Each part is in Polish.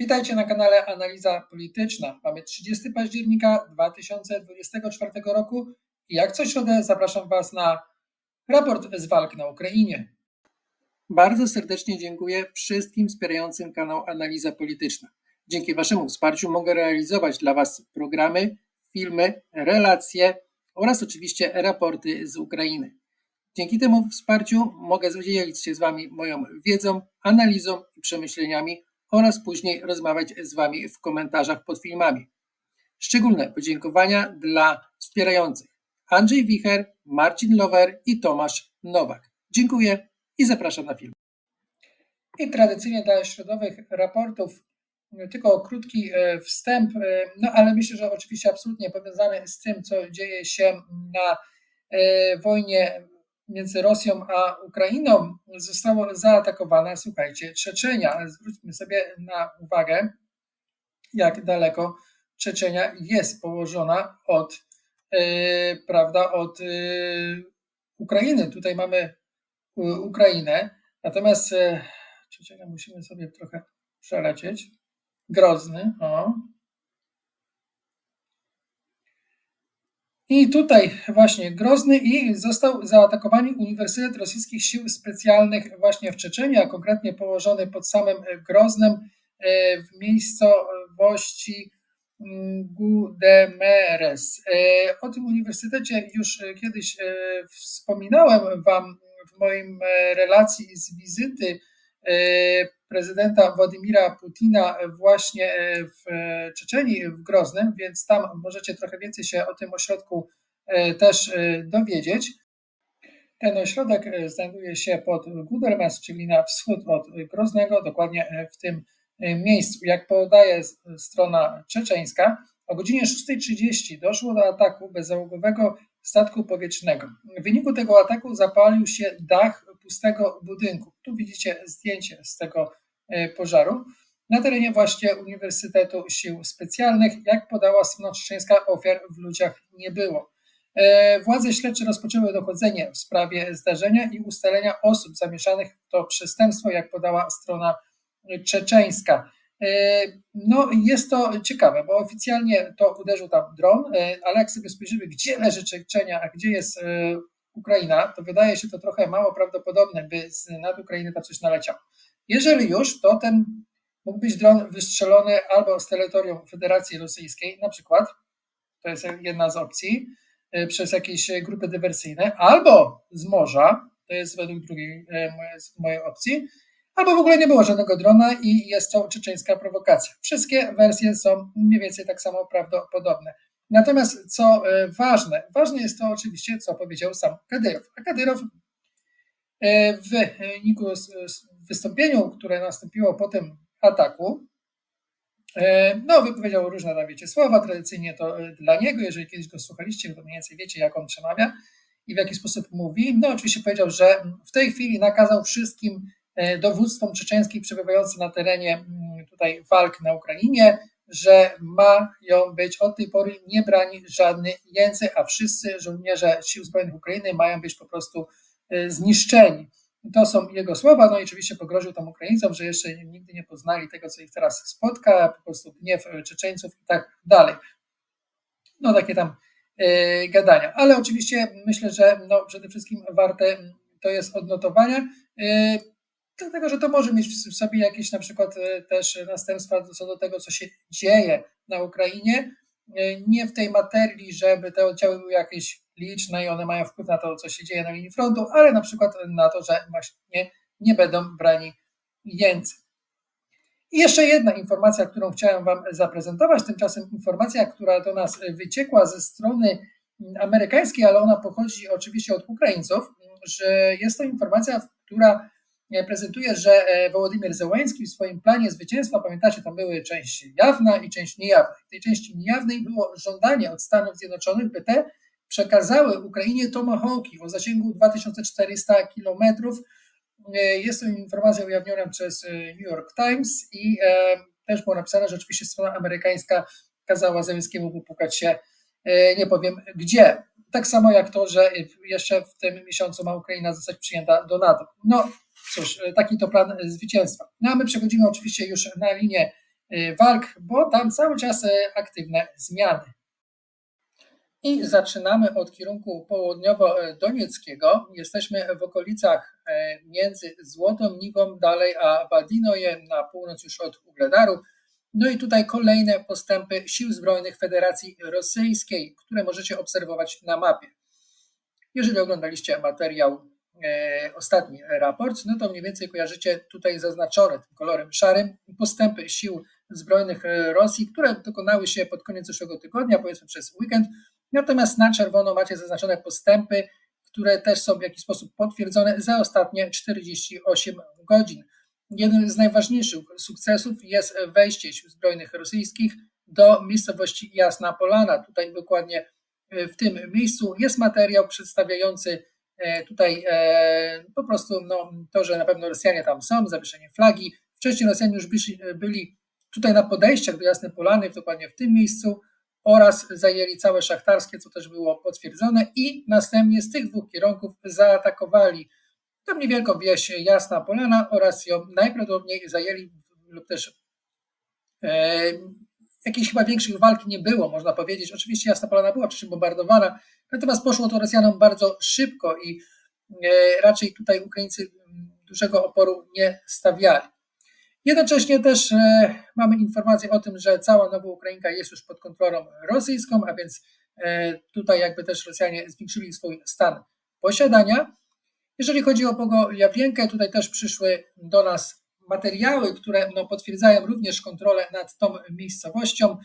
Witajcie na kanale Analiza Polityczna. Mamy 30 października 2024 roku i jak co środę zapraszam Was na raport z walk na Ukrainie. Bardzo serdecznie dziękuję wszystkim wspierającym kanał Analiza Polityczna. Dzięki Waszemu wsparciu mogę realizować dla Was programy, filmy, relacje oraz oczywiście raporty z Ukrainy. Dzięki temu wsparciu mogę dzielić się z Wami moją wiedzą, analizą i przemyśleniami oraz później rozmawiać z Wami w komentarzach pod filmami. Szczególne podziękowania dla wspierających Andrzej Wicher, Marcin Lower i Tomasz Nowak. Dziękuję i zapraszam na film. I tradycyjnie dla środowych raportów tylko krótki e, wstęp, e, no ale myślę, że oczywiście absolutnie powiązany z tym, co dzieje się na e, wojnie między Rosją a Ukrainą zostało zaatakowane, słuchajcie, Czeczenia. Zwróćmy sobie na uwagę, jak daleko Czeczenia jest położona od, yy, prawda, od yy, Ukrainy. Tutaj mamy yy, Ukrainę, natomiast yy, Czeczenia musimy sobie trochę przelecieć. Grozny, o, I tutaj właśnie Grozny i został zaatakowany Uniwersytet Rosyjskich Sił Specjalnych właśnie w Czeczeniu, a konkretnie położony pod samym Groznem e, w miejscowości mm, Gudemeres. E, o tym uniwersytecie już kiedyś e, wspominałem Wam w moim relacji z wizyty prezydenta Władimira Putina właśnie e, w Czeczeni, w Groznym, więc tam możecie trochę więcej się o tym ośrodku e, też e, dowiedzieć. Ten ośrodek znajduje się pod Gudermes, czyli na wschód od Groznego, dokładnie w tym miejscu. Jak podaje strona czeczeńska, o godzinie 6.30 doszło do ataku bezzałogowego statku powietrznego. W wyniku tego ataku zapalił się dach pustego budynku. Tu widzicie zdjęcie z tego e, pożaru. Na terenie właśnie Uniwersytetu Sił Specjalnych, jak podała strona czeczeńska, ofiar w ludziach nie było. E, władze śledcze rozpoczęły dochodzenie w sprawie zdarzenia i ustalenia osób zamieszanych w to przestępstwo, jak podała strona czeczeńska. E, no, jest to ciekawe, bo oficjalnie to uderzył tam dron, ale jak sobie spojrzymy, gdzie leży Czeczenia, a gdzie jest Ukraina, to wydaje się to trochę mało prawdopodobne, by nad Ukrainy tam coś naleciał. Jeżeli już, to ten mógł być dron wystrzelony albo z terytorium Federacji Rosyjskiej, na przykład, to jest jedna z opcji, y, przez jakieś grupy dywersyjne, albo z morza, to jest według drugiej y, mojej opcji, albo w ogóle nie było żadnego drona i jest to czeczeńska prowokacja. Wszystkie wersje są mniej więcej tak samo prawdopodobne. Natomiast co e, ważne, ważne jest to oczywiście, co powiedział sam Kadyrow. A Kadyrow e, w wyniku wystąpieniu, które nastąpiło po tym ataku, e, no, wypowiedział różne, tam wiecie, słowa, tradycyjnie to dla niego, jeżeli kiedyś go słuchaliście, to mniej więcej wiecie, jak on przemawia i w jaki sposób mówi. No, oczywiście powiedział, że w tej chwili nakazał wszystkim dowództwom czeczeńskim przebywającym na terenie tutaj walk na Ukrainie, że mają być od tej pory nie brani żadnej jęcy, a wszyscy żołnierze Sił Zbrojnych Ukrainy mają być po prostu y, zniszczeni. To są jego słowa, no i oczywiście pogroził tam Ukraińcom, że jeszcze nigdy nie poznali tego, co ich teraz spotka, po prostu gniew Czeczeńców i tak dalej. No takie tam yy, gadania. Ale oczywiście myślę, że no, przede wszystkim warte to jest odnotowania. Dlatego że to może mieć w sobie jakieś na przykład e, też następstwa co do tego, co się dzieje na Ukrainie. E, nie w tej materii, żeby te oddziały były jakieś liczne i one mają wpływ na to, co się dzieje na linii frontu, ale na przykład na to, że właśnie nie będą brani jeńcy. I jeszcze jedna informacja, którą chciałem Wam zaprezentować, tymczasem informacja, która do nas wyciekła ze strony amerykańskiej, ale ona pochodzi oczywiście od Ukraińców, że jest to informacja, która prezentuje, że e, Wołodymyr Zełański w swoim planie zwycięstwa, pamiętacie, tam były część jawna i część niejawna. W tej części niejawnej było żądanie od Stanów Zjednoczonych, by te przekazały Ukrainie tomahawki o zasięgu 2400 kilometrów. E, jest to informacja ujawniona przez e, New York Times i też było napisane, że oczywiście strona amerykańska kazała Zełenskiemu popukać się nie powiem gdzie. Tak samo jak to, że jeszcze w tym miesiącu ma Ukraina zostać przyjęta do NATO. No, Cóż, e, taki to plan e, zwycięstwa. No a my przechodzimy oczywiście już na linię walk, bo tam cały czas aktywne zmiany. I zaczynamy od kierunku południowo-donieckiego. Jesteśmy w okolicach między Złotą Niwą dalej a Wadinoje na północ już od Ugledaru. No i tutaj kolejne postępy Sił Zbrojnych Federacji Rosyjskiej, które możecie obserwować na mapie. Jeżeli oglądaliście materiał, e, ostatni raport, no to mniej więcej kojarzycie tutaj zaznaczone tym kolorem szarym postępy sił zbrojnych Rosji, które dokonały się pod koniec zeszłego tygodnia, powiedzmy przez weekend. Natomiast na czerwono macie zaznaczone postępy, które też są w jakiś sposób potwierdzone za ostatnie 48 godzin. Jednym z najważniejszych sukcesów jest wejście sił zbrojnych rosyjskich do miejscowości Jasna Polana. Tutaj dokładnie w tym miejscu jest materiał przedstawiający e, tutaj e, po prostu no, to, że na pewno Rosjanie tam są, zawieszenie flagi. Wcześniej Rosjanie już byli tutaj na podejściach do Jasnej Polany, dokładnie w tym miejscu oraz zajęli całe szachtarskie, co też było potwierdzone i następnie z tych dwóch kierunków zaatakowali tam niewielką wieś Jasna Polana oraz ją najprawdopodobniej zajęli lub też jakiejś chyba większych walki nie było, można powiedzieć. Oczywiście Jasna Polana była wcześniej bombardowana, natomiast poszło to Rosjanom bardzo szybko i e, raczej tutaj Ukraińcy dużego oporu nie stawiali. Jednocześnie też e, mamy informację o tym, że cała Nowa Ukrainka jest już pod kontrolą rosyjską, a więc e, tutaj jakby też Rosjanie zwiększyli swój stan posiadania. Jeżeli chodzi o Pogoliawienkę, tutaj też przyszły do nas materiały, które no, potwierdzają również kontrolę nad tą miejscowością.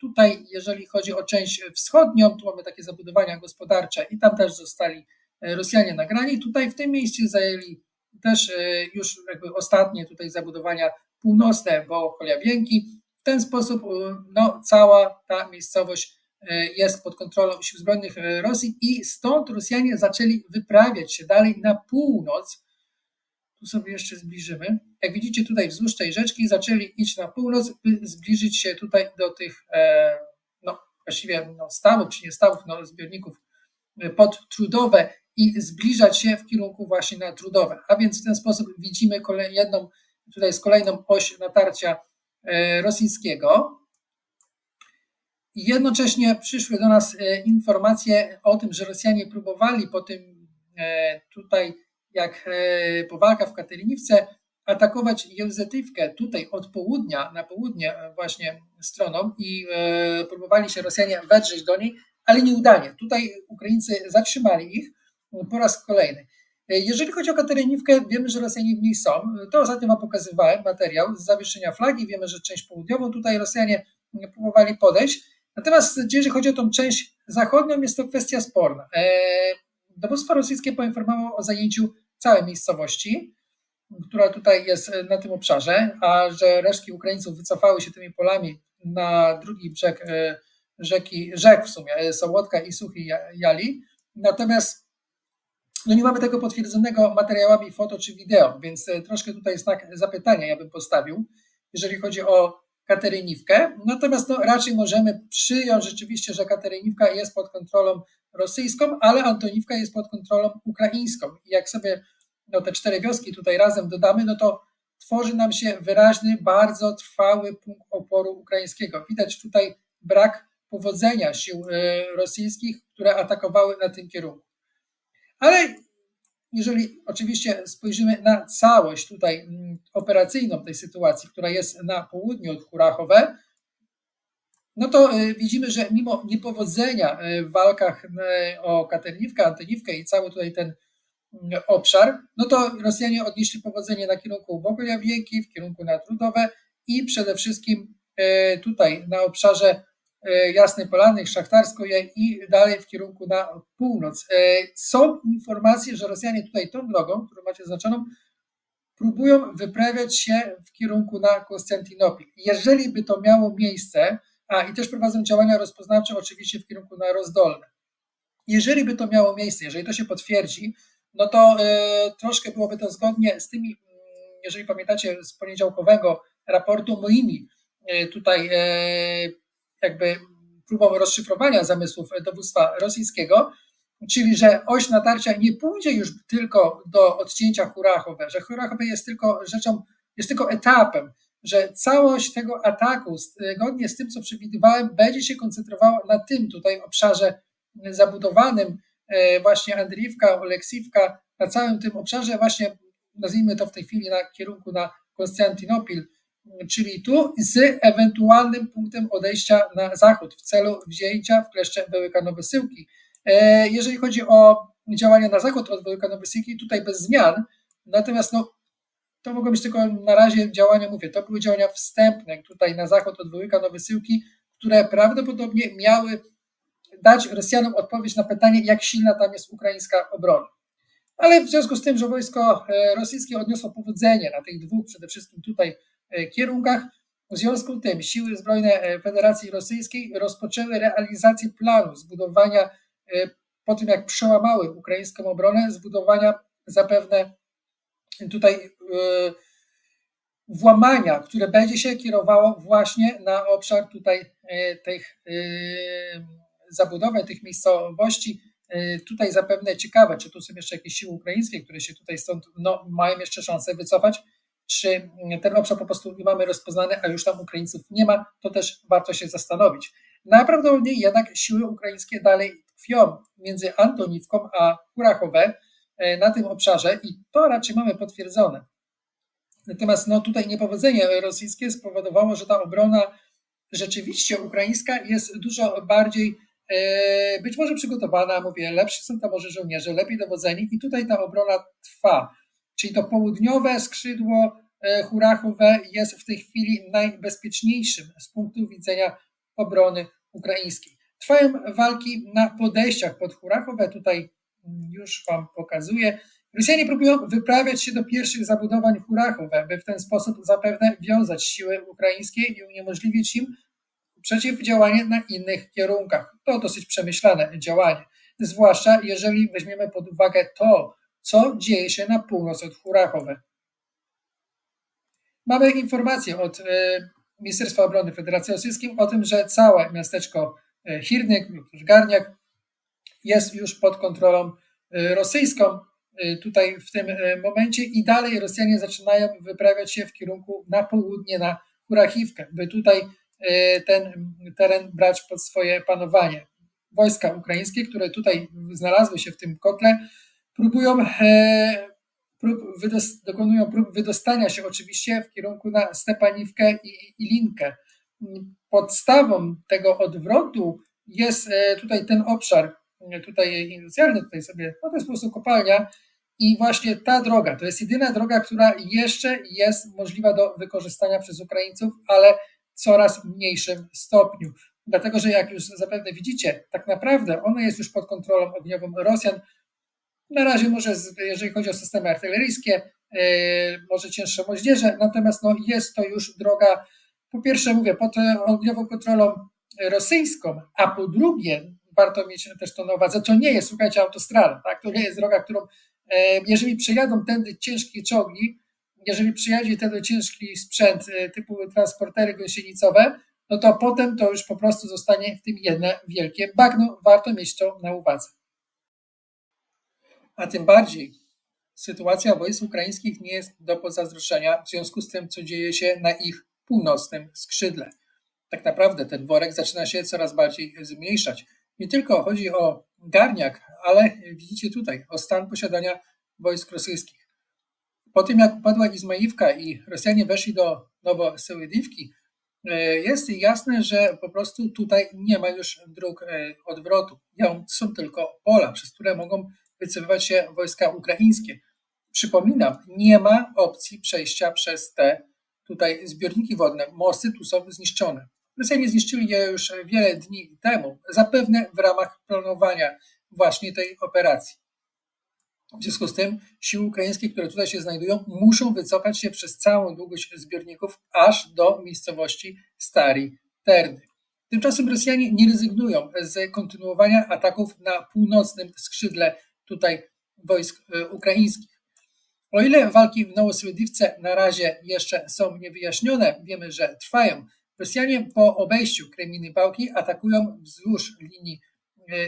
Tutaj, jeżeli chodzi o część wschodnią, tu mamy takie zabudowania gospodarcze i tam też zostali e, Rosjanie nagrani. Tutaj w tym miejscu zajęli też e, już jakby ostatnie tutaj zabudowania północne, bo Choliawienki. W ten sposób e, no, cała ta miejscowość jest pod kontrolą sił zbrojnych Rosji i stąd Rosjanie zaczęli wyprawiać się dalej na północ, tu sobie jeszcze zbliżymy. Jak widzicie tutaj wzdłuż tej rzeczki zaczęli iść na północ, by zbliżyć się tutaj do tych e, no, właściwie no, stawów, czy nie stawów, no, zbiorników e, podtrudowe i zbliżać się w kierunku właśnie na trudowe. A więc w ten sposób widzimy kolej, jedną, tutaj jest kolejną oś natarcia e, rosyjskiego. I jednocześnie przyszły do nas informacje o tym, że Rosjanie próbowali po tym tutaj jak e, powalka w Kateriniwce, atakować Józetywkę tutaj od południa na południe e, właśnie stroną i e, próbowali się Rosjanie wedrzeć do niej, ale nieudanie. Tutaj Ukraińcy zatrzymali ich po raz kolejny. Jeżeli chodzi o Kateryniwkę, wiemy, że Rosjanie w niej są. To ostatnio wam pokazywałem materiał z zawieszenia flagi. Wiemy, że część południową tutaj Rosjanie próbowali podejść. Natomiast jeżeli chodzi o tą część zachodnią, jest to kwestia sporna. Dowództwo rosyjskie poinformowało o zajęciu całej miejscowości, która tutaj jest e, na tym obszarze, a że resztki Ukraińców wycofały się tymi polami na drugi brzeg e, rzeki, rzek w sumie, e, Sołotka i Suchy Jali. Natomiast no nie mamy tego potwierdzonego materiałami foto czy wideo, więc troszkę tutaj znak zapytania ja bym postawił, jeżeli chodzi o Kateryniwkę. Natomiast no, raczej możemy przyjąć rzeczywiście, że Kateryniwka jest pod kontrolą rosyjską, ale Antoniwka jest pod kontrolą ukraińską. I jak sobie no, te cztery wioski tutaj razem dodamy, no to tworzy nam się wyraźny, bardzo trwały punkt oporu ukraińskiego. Widać tutaj brak powodzenia sił y, rosyjskich, które atakowały na tym kierunku. Ale jeżeli oczywiście spojrzymy na całość tutaj mm, operacyjną tej sytuacji, która jest na południu od Kurachowe, no to y, widzimy, że mimo niepowodzenia y, w walkach y, o Katerniwkę, Antoniwkę i cały tutaj ten mm, obszar, no to Rosjanie odnieśli powodzenie na kierunku Bogolia Wielki, w kierunku na Trudowe i przede wszystkim tutaj na obszarze Jasnej Polany, Szachtarskoje i dalej w kierunku na północ. Są informacje, że Rosjanie tutaj tą drogą, którą macie zaznaczoną, próbują wyprawiać się w kierunku na Konstantynopil. Jeżeli by to miało miejsce, a i też prowadzą działania rozpoznawcze oczywiście w kierunku na rozdolne. Jeżeli by to miało miejsce, jeżeli to się potwierdzi, no to y, troszkę byłoby to zgodnie z tymi, mm, jeżeli pamiętacie, z poniedziałkowego raportu moimi y, tutaj y, jakby próbą rozszyfrowania zamysłów dowództwa rosyjskiego, czyli że oś natarcia nie pójdzie już tylko do odcięcia Hurachowe, że Hurachowe jest tylko rzeczą, jest tylko etapem, że całość tego ataku, zgodnie z tym, co przewidywałem, będzie się koncentrowała na tym tutaj obszarze zabudowanym, e, właśnie Andriivka, Oleksivka, na całym tym obszarze, właśnie nazwijmy to w tej chwili na kierunku na Konstantynopil, czyli tu z ewentualnym punktem odejścia na zachód w celu wzięcia w kleszcze Wełyka Nowosyłki. E, jeżeli chodzi o działania na zachód od Wełyka Nowosyłki, tutaj bez zmian, natomiast no, to mogą być tylko na razie działania, mówię, to były działania wstępne tutaj na zachód od Wołyka Nowosyłki, które prawdopodobnie miały dać Rosjanom odpowiedź na pytanie, jak silna tam jest ukraińska obrona. Ale w związku z tym, że wojsko e, rosyjskie odniosło powodzenie na tych dwóch przede wszystkim tutaj kierunkach, w związku z tym siły zbrojne e, Federacji Rosyjskiej rozpoczęły realizację planu zbudowania, po tym jak przełamały ukraińską obronę, zbudowania zapewne tutaj włamania, które będzie się kierowało właśnie na obszar tutaj tych zabudowy, tych miejscowości, tutaj zapewne ciekawe, czy tu są jeszcze jakieś siły ukraińskie, które się tutaj stąd no, mają jeszcze szansę wycofać, czy ten obszar po prostu nie mamy rozpoznany, a już tam Ukraińców nie ma, to też warto się zastanowić. Najprawdopodobniej jednak siły ukraińskie dalej tkwią między Antoniwką a Kurachowe na tym obszarze i to raczej mamy potwierdzone. Natomiast no, tutaj niepowodzenie rosyjskie spowodowało, że ta obrona rzeczywiście ukraińska jest dużo bardziej E, być może przygotowana, mówię, lepsi są tam może żołnierze, lepiej dowodzeni i tutaj ta obrona trwa. Czyli to południowe skrzydło e, Hurachowe jest w tej chwili najbezpieczniejszym z punktu widzenia obrony ukraińskiej. Trwają walki na podejściach pod Hurachowe, tutaj już Wam pokazuję. Rosjanie próbują wyprawiać się do pierwszych zabudowań Hurachowe, by w ten sposób zapewne wiązać siły ukraińskie i uniemożliwić im przeciwdziałanie na innych kierunkach. To dosyć przemyślane działanie, zwłaszcza jeżeli weźmiemy pod uwagę to, co dzieje się na północ od Hurachowe. Mamy informację od e, Ministerstwa Obrony Federacji Rosyjskiej o tym, że całe miasteczko e, Hirnyk lub Garniak jest już pod kontrolą e, rosyjską tutaj w tym momencie i dalej Rosjanie zaczynają wyprawiać się w kierunku na południe, na Hurachiwkę, by tutaj ten teren brać pod swoje panowanie. Wojska ukraińskie, które tutaj znalazły się w tym kotle, próbują e, prób dokonują prób wydostania się oczywiście w kierunku na Stepaniwkę i, i Linkę. Podstawą tego odwrotu jest e, tutaj ten obszar, tutaj industrialny, tutaj sobie, no to jest po prostu kopalnia i właśnie ta droga, to jest jedyna droga, która jeszcze jest możliwa do wykorzystania przez Ukraińców, ale coraz mniejszym stopniu. Dlatego, że jak już zapewne widzicie, tak naprawdę ona jest już pod kontrolą ogniową Rosjan. Na razie może, jeżeli chodzi o systemy artyleryjskie, yy, może cięższe moździerze, natomiast no, jest to już droga, po pierwsze mówię, pod ogniową kontrolą rosyjską, a po drugie, warto mieć też to na uwadze, to nie jest, słuchajcie, autostrada, tak? to nie jest droga, którą, yy, jeżeli przejadą tędy ciężkie czołgi, jeżeli przyjedzie ten ciężki sprzęt y, typu transportery gąsienicowe, no to potem to już po prostu zostanie w tym jedne wielkie bagno. Warto mieć to na uwadze. A tym bardziej sytuacja wojsk ukraińskich nie jest do pozazdroszczenia w związku z tym, co dzieje się na ich północnym skrzydle. Tak naprawdę ten worek zaczyna się coraz bardziej zmniejszać. Nie tylko chodzi o garniak, ale widzicie tutaj o stan posiadania wojsk rosyjskich. Po tym, jak upadła Izmailiwka i Rosjanie weszli do Nowosełydivki, e, jest jasne, że po prostu tutaj nie ma już dróg e, odwrotu. Są tylko pola, przez które mogą wycofywać się wojska ukraińskie. Przypominam, nie ma opcji przejścia przez te tutaj zbiorniki wodne. Mosty tu są zniszczone. Rosjanie zniszczyli je już wiele dni temu, zapewne w ramach planowania właśnie tej operacji. W związku z tym siły ukraińskie, które tutaj się znajdują, muszą wycofać się przez całą długość zbiorników aż do miejscowości Stari Terny. Tymczasem Rosjanie nie rezygnują z kontynuowania ataków na północnym skrzydle tutaj wojsk e, ukraińskich. O ile walki w Nowosłydywce na razie jeszcze są niewyjaśnione, wiemy, że trwają. Rosjanie po obejściu Kreminy Bałki atakują wzdłuż linii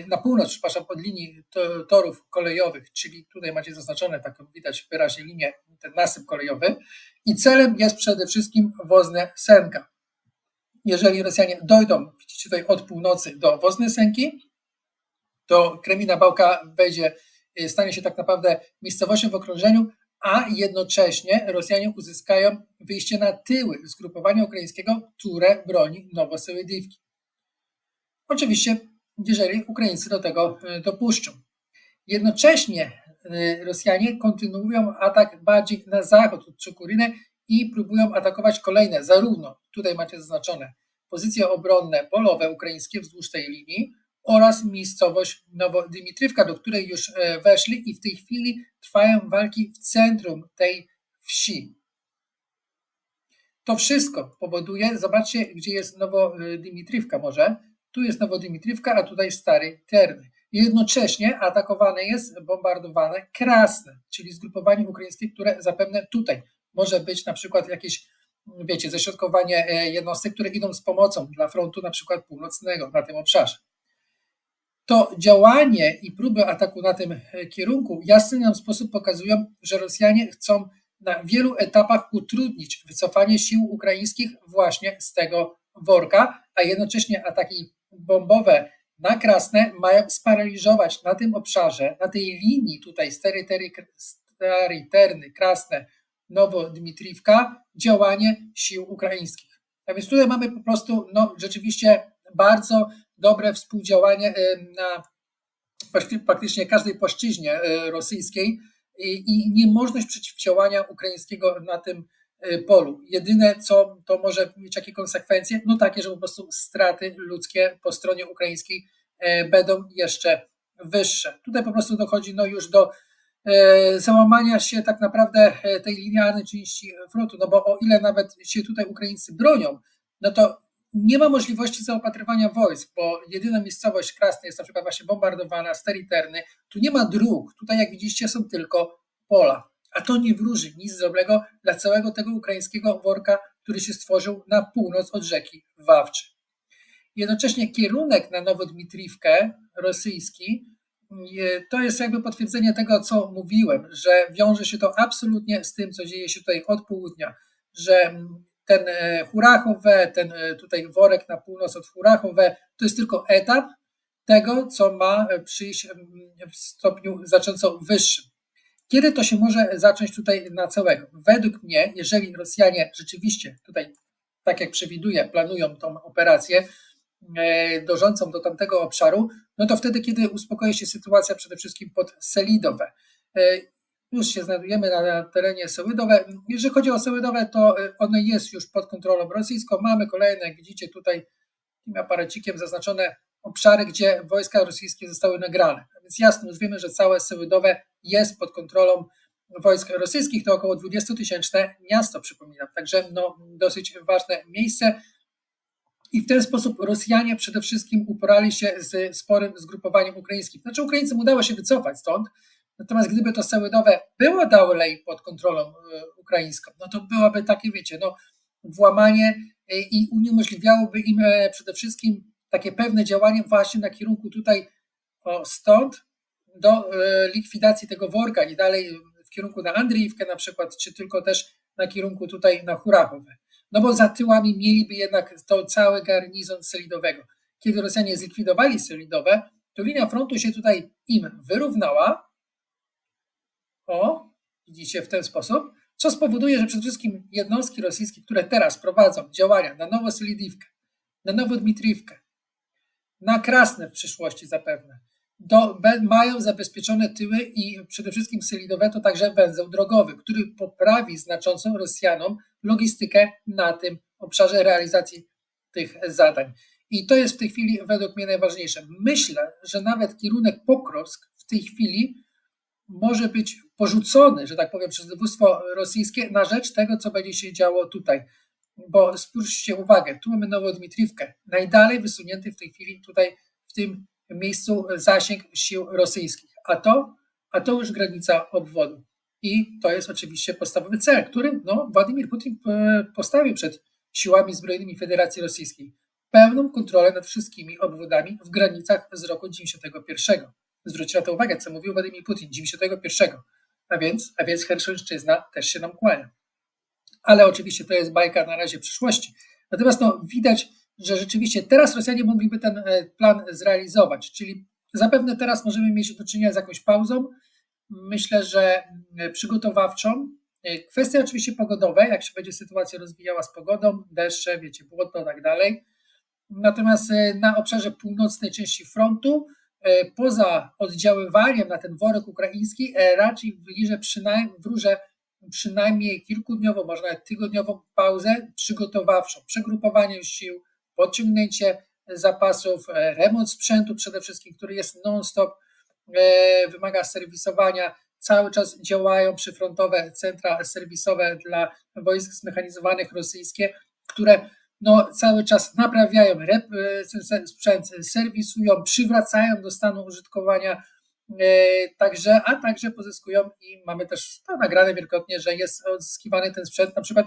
na północ, przepraszam, od linii torów kolejowych, czyli tutaj macie zaznaczone taką widać wyraźnie linię, ten nasyp kolejowy i celem jest przede wszystkim Wozne Senka. Jeżeli Rosjanie dojdą, widzicie tutaj od północy do Wozne Senki, to Kremina Bałka wejdzie, stanie się tak naprawdę miejscowością w okrążeniu, a jednocześnie Rosjanie uzyskają wyjście na tyły zgrupowania ukraińskiego, które broni Nowosełydywki. Oczywiście, jeżeli Ukraińcy do tego e, dopuszczą. Jednocześnie e, Rosjanie kontynuują atak bardziej na zachód od Czukuryny i próbują atakować kolejne, zarówno tutaj macie zaznaczone pozycje obronne polowe ukraińskie wzdłuż tej linii oraz miejscowość Nowodymitrywka, do której już e, weszli i w tej chwili trwają walki w centrum tej wsi. To wszystko powoduje, zobaczcie, gdzie jest Nowodymitrywka może, tu jest Nowodymitrywka, a tutaj Stary Terny. Jednocześnie atakowane jest, bombardowane Krasne, czyli zgrupowanie ukraińskie, które zapewne tutaj może być na przykład jakieś, wiecie, ześrodkowanie e, jednostek, które idą z pomocą dla frontu na przykład północnego na tym obszarze. To działanie i próby ataku na tym e, kierunku jasny nam sposób pokazują, że Rosjanie chcą na wielu etapach utrudnić wycofanie sił ukraińskich właśnie z tego worka, a jednocześnie ataki bombowe na Krasne mają sparaliżować na tym obszarze, na tej linii tutaj Stary Terny, Krasne, Nowo-Dmitriwka działanie sił ukraińskich. A więc tutaj mamy po prostu no, rzeczywiście bardzo dobre współdziałanie na praktycznie każdej płaszczyźnie e, rosyjskiej i niemożność przeciwdziałania ukraińskiego na tym e, polu. Jedyne, co to może mieć jakie konsekwencje, no takie, że po prostu straty ludzkie po stronie ukraińskiej e, będą jeszcze wyższe. Tutaj po prostu dochodzi no już do E, załamania się tak naprawdę e, tej linearnej części frontu, no bo o ile nawet się tutaj Ukraińcy bronią, no to nie ma możliwości zaopatrywania wojsk, bo jedyna miejscowość Krasny jest na przykład właśnie bombardowana, steriterny, tu nie ma dróg, tutaj jak widzicie są tylko pola, a to nie wróży nic dobrego dla całego tego ukraińskiego worka, który się stworzył na północ od rzeki Wawczy. Jednocześnie kierunek na Nowodmitriwkę rosyjski to jest jakby potwierdzenie tego, co mówiłem, że wiąże się to absolutnie z tym, co dzieje się tutaj od południa, że ten e, Hurachowe, ten e, tutaj worek na północ od Hurachowe, to jest tylko etap tego, co ma przyjść w stopniu znacząco wyższym. Kiedy to się może zacząć tutaj na całego? Według mnie, jeżeli Rosjanie rzeczywiście tutaj, tak jak przewiduję, planują tą operację, E, dążącą do tamtego obszaru, no to wtedy, kiedy uspokoi się sytuacja przede wszystkim pod Selidowe. Już się znajdujemy na terenie Sełydowe. Jeżeli chodzi o Sełydowe, to e, one jest już pod kontrolą rosyjską. Mamy kolejne, jak widzicie tutaj tym aparacikiem zaznaczone obszary, gdzie wojska rosyjskie zostały nagrane. Więc jasno, już wiemy, że całe Sełydowe jest pod kontrolą wojsk rosyjskich. To około 20 tysięczne miasto, przypominam. Także no, dosyć ważne miejsce. I w ten sposób Rosjanie przede wszystkim uporali się z sporym zgrupowaniem ukraińskim. Znaczy Ukraińcom udało się wycofać stąd, natomiast gdyby to Sełydowe było dalej pod kontrolą e, ukraińską, no to byłoby takie, wiecie, no, włamanie e, i uniemożliwiałoby im e, przede wszystkim takie pewne działanie właśnie na kierunku tutaj o, stąd do likwidacji tego worka i dalej w kierunku na Andriiwkę na przykład, czy tylko też na kierunku tutaj na Hurachowe no bo za tyłami mieliby jednak to cały garnizon Selidowego. Kiedy Rosjanie zlikwidowali Selidowe, to linia frontu się tutaj im wyrównała. O, widzicie w ten sposób, co spowoduje, że przede wszystkim jednostki rosyjskie, które teraz prowadzą działania na Nowoselidivkę, na Nowodmitriwkę, na Krasne w przyszłości zapewne, do, mają zabezpieczone tyły i przede wszystkim Selidowe to także węzeł drogowy, który poprawi znacząco Rosjanom logistykę na tym obszarze realizacji tych zadań. I to jest w tej chwili według mnie najważniejsze. Myślę, że nawet kierunek Pokrowsk w tej chwili może być porzucony, że tak powiem, przez dowództwo rosyjskie na rzecz tego, co będzie się działo tutaj. Bo spójrzcie uwagę, tu mamy Nowodmitriwkę, najdalej wysunięty w tej chwili tutaj w tym miejscu zasięg sił rosyjskich, a to, a to już granica obwodu. I to jest oczywiście podstawowy cel, który no, Władimir Putin e, postawił przed siłami zbrojnymi Federacji Rosyjskiej. pełną kontrolę nad wszystkimi obwodami w granicach z roku 91. Zwróćcie na to uwagę, co mówił Władimir Putin, 91. A więc, a więc Herszowszczyzna też się nam kłania. Ale oczywiście to jest bajka na razie przyszłości. Natomiast no, widać, że rzeczywiście teraz Rosjanie mogliby ten e, plan zrealizować, czyli zapewne teraz możemy mieć do czynienia z jakąś pauzą, myślę, że mm, przygotowawczą. E, kwestie oczywiście pogodowe, jak się będzie sytuacja rozwijała z pogodą, deszcze, wiecie, błoto i tak dalej. Natomiast e, na obszarze północnej części frontu, poza oddziaływaniem na ten worek ukraiński, raczej wliże przynajmniej, przynajmniej kilkudniową, może nawet tygodniową pauzę przygotowawczą, przegrupowanie sił, podciągnięcie zapasów, e, remont sprzętu przede wszystkim, który jest non-stop, e, wymaga serwisowania. Cały czas działają przyfrontowe centra serwisowe dla wojsk zmechanizowanych rosyjskie, które no, cały czas naprawiają e, sprzęt, serwisują, przywracają do stanu użytkowania, także, a także pozyskują i mamy też to nagrane wielokrotnie, że jest odzyskiwany ten sprzęt, na przykład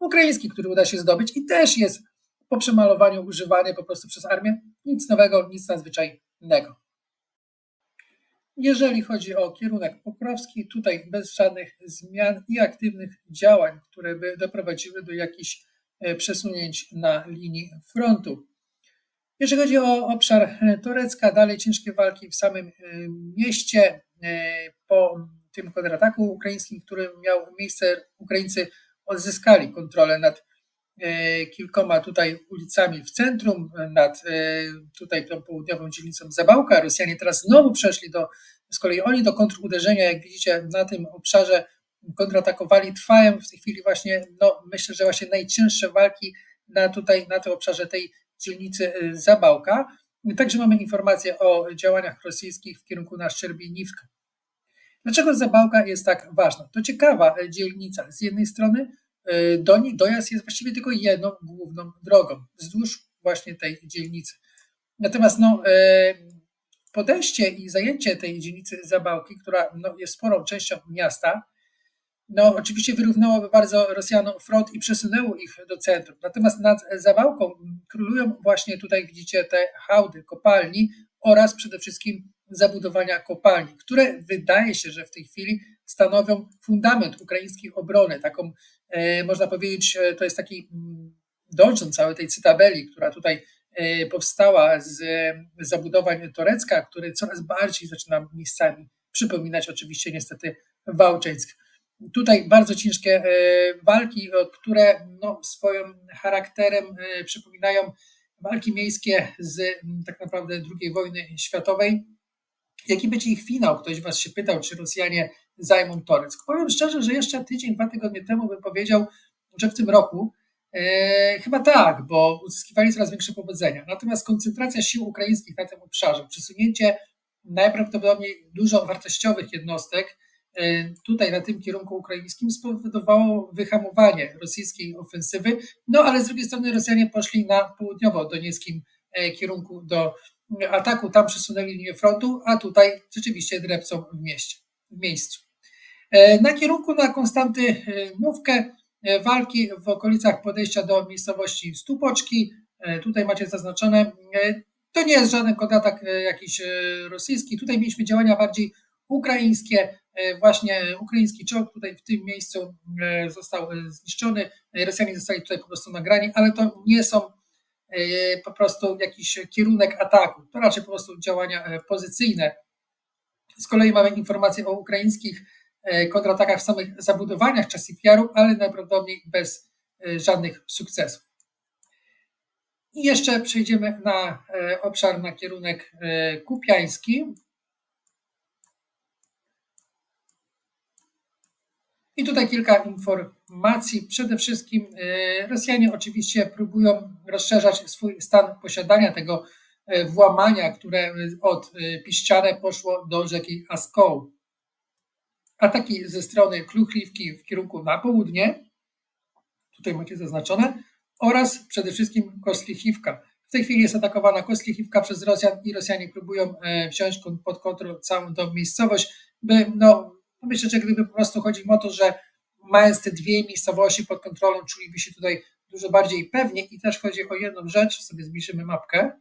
ukraiński, który uda się zdobyć i też jest po przemalowaniu używany po prostu przez armię. Nic nowego, nic nadzwyczajnego. Jeżeli chodzi o kierunek pokrowski, tutaj bez żadnych zmian i aktywnych działań, które by doprowadziły do jakichś e, przesunięć na linii frontu. Jeżeli chodzi o obszar e, Torecka, dalej ciężkie walki w samym e, mieście. Po tym kontrataku ukraińskim, który miał miejsce, Ukraińcy odzyskali kontrolę nad E, kilkoma tutaj ulicami w centrum, nad e, tutaj tą południową dzielnicą Zabałka. Rosjanie teraz znowu przeszli do, z kolei oni do kontruderzenia, jak widzicie na tym obszarze kontratakowali, trwają w tej chwili właśnie, no myślę, że właśnie najcięższe walki na tutaj, na tym obszarze tej dzielnicy e, Zabałka. Także mamy informacje o działaniach rosyjskich w kierunku na Szczerbiniwkę. Dlaczego Zabałka jest tak ważna? To ciekawa dzielnica. Z jednej strony E, do niej dojazd jest właściwie tylko jedną główną drogą wzdłuż właśnie tej dzielnicy. Natomiast no, podejście i zajęcie tej dzielnicy Zabałki, która no, jest sporą częścią miasta, no, oczywiście wyrównałoby bardzo Rosjanom front i przesunęło ich do centrum. Natomiast nad Zabałką królują właśnie tutaj widzicie te hałdy kopalni oraz przede wszystkim zabudowania kopalni, które wydaje się, że w tej chwili stanowią fundament ukraińskiej obrony, taką E, można powiedzieć, e, to jest taki mm, dążąc całej tej cytabeli, która tutaj e, powstała z zabudowań Torecka, który coraz bardziej zaczyna miejscami przypominać oczywiście niestety Wałczeńsk. Tutaj bardzo ciężkie walki, które no, swoim charakterem przypominają walki miejskie z tak naprawdę II wojny światowej. Jaki będzie ich finał? Ktoś was się pytał, czy Rosjanie zajmą Toreck. Powiem szczerze, że jeszcze tydzień, dwa tygodnie temu bym powiedział, że w tym roku e, chyba tak, bo uzyskiwali coraz większe powodzenia. Natomiast koncentracja sił ukraińskich na tym obszarze, przesunięcie najprawdopodobniej dużo wartościowych jednostek e, tutaj na tym kierunku ukraińskim spowodowało wyhamowanie rosyjskiej ofensywy, no ale z drugiej strony Rosjanie poszli na południowo-donieckim e, kierunku do ataku, tam przesunęli linię frontu, a tutaj rzeczywiście drepcą w mieście, w miejscu. E, na kierunku na Konstanty e, Mówkę e, walki w okolicach podejścia do miejscowości Stupoczki. Tutaj macie zaznaczone. To nie jest żaden kontratak jakiś rosyjski. Tutaj mieliśmy działania bardziej ukraińskie. Właśnie ukraiński czołg tutaj w tym miejscu został zniszczony. Rosjanie zostali tutaj po prostu nagrani, ale to nie są po prostu jakiś kierunek ataku. To raczej po prostu działania pozycyjne. Z kolei mamy informacje o ukraińskich E, kontratakach w samych zabudowaniach Czasifiaru, ale najprawdopodobniej bez e, żadnych sukcesów. I jeszcze przejdziemy na e, obszar, na kierunek kupiański. I tutaj kilka informacji. Przede wszystkim Rosjanie oczywiście próbują rozszerzać swój stan posiadania tego włamania, które od Piszczane poszło do rzeki Askoł ataki ze strony Kluchliwki w kierunku na południe, tutaj macie zaznaczone, oraz przede wszystkim Koslichivka. W tej chwili jest atakowana Koslichivka przez Rosjan i Rosjanie próbują e, wziąć pod kontrolę całą tą miejscowość, by, no, myślę, że gdyby po prostu chodziło o to, że mając te dwie miejscowości pod kontrolą, czuliby się tutaj dużo bardziej pewnie i też chodzi o jedną rzecz, sobie zbliżymy mapkę.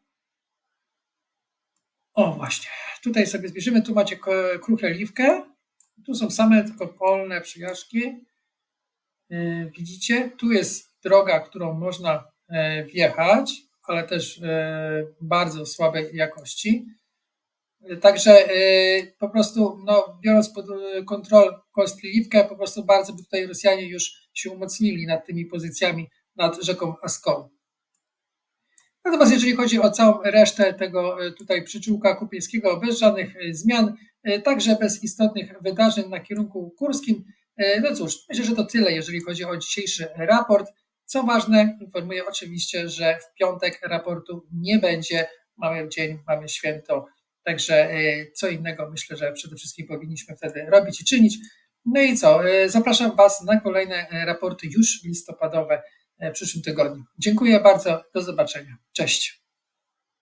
O właśnie, tutaj sobie zbliżymy, tu macie kruchleliwkę, tu są same tylko polne przyjażdżki. Yy, Widzicie, tu jest droga, którą można e, wjechać, ale też e, bardzo słabej jakości. Także e, po prostu, no, biorąc pod e, kontrolę Kostliwkę, po prostu bardzo by tutaj Rosjanie już się umocnili nad tymi pozycjami nad rzeką Aską. Natomiast jeżeli chodzi o całą resztę tego e, tutaj przyczółka kupińskiego, bez żadnych zmian, także bez istotnych wydarzeń na kierunku kurskim, no cóż, myślę, że to tyle, jeżeli chodzi o dzisiejszy raport. Co ważne, informuję oczywiście, że w piątek raportu nie będzie. Mamy dzień, mamy święto, także e, co innego myślę, że przede wszystkim powinniśmy wtedy robić i czynić. No i co? e, Zapraszam Was na kolejne e, raporty już listopadowe w przyszłym tygodniu. Dziękuję bardzo, do zobaczenia. Cześć.